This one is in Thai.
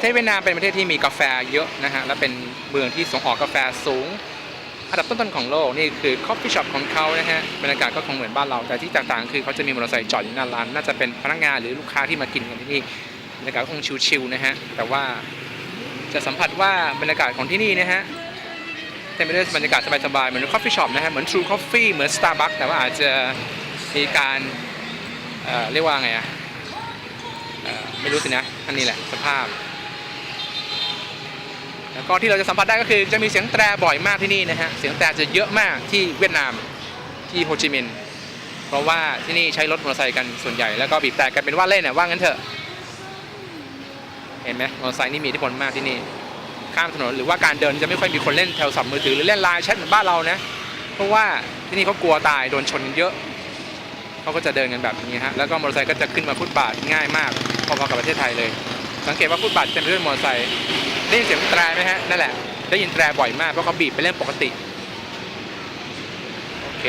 ประเทศเวียดนามเป็นประเทศที่มีกาแฟเยอะนะฮะและเป็นเมืองที่ส่งออกกาแฟสูง อันดับต้นๆของโลกนี่คือ coffee shop ของเขานะฮะบรรยากาศก็คงเหมือนบ้านเราแต่ที่ต่างๆ คือเขาจะมีมอเตอร์ไซค์จอดอยู่หน้าร้านน่าจะเป็นพนักงานหรือลูกค้าที่มากินกันที่นี่บรรยากาศคงชิลๆนะฮะแต่ว่าจะสัมผัสว่าบรรยากาศของที่นี่นะฮะเต็มไปด้วยบรรยากาศสบายๆเหมือน coffee shop นะฮะเหมือน True Coffee เหมือน Starbucks แต่ว่าอาจจะมีการเอ่อเรียกว่าไงอะเอ่อไม่รู้สินะอันนี้แหละสภาพ แล้วก็ที่เราจะสัมผัสได้ก็คือจะมีเสียงแตรบ่อยมากที่นี่นะฮะเสียงแตรจะเยอะมากที่เวียดนามที่โฮจิมินห์เพราะว่าที่นี่ใช้รถมอเตอร์ไซค์กันส่วนใหญ่แล้วก็บีบแต่กันเป็นว่าเล่นน่ะว่างั้นเถอะเห็นไหมมอเตอร์ไซค์นี่มีอิทธิพลมากที่นี่ข้ามถนนหรือว่าการเดินจะไม่ค่อยมีคนเล่นโทรศัพท์มือถือหรือเล่นไลน์แชทเหมือนบ้านเรานะเพราะว่าที่นี่เขากลัวตายโดนชนกันเยอะเขาก็จะเดินกันแบบนี้ฮะแล้วก็มอเตอร์ไซค์ก็จะขึ้นมาฟุตบาทง่ายมากพอๆกับประเทศไทยเลย สังเกตว่าฟุตบาทเต็มไปด้วยมอเตอร์ไซค์ได้ยินเสียงแตรไหมฮะนั่นแหละได้ยินแตรบ่อยมากเพราะเขาบีบไปเล่นปกติโอเค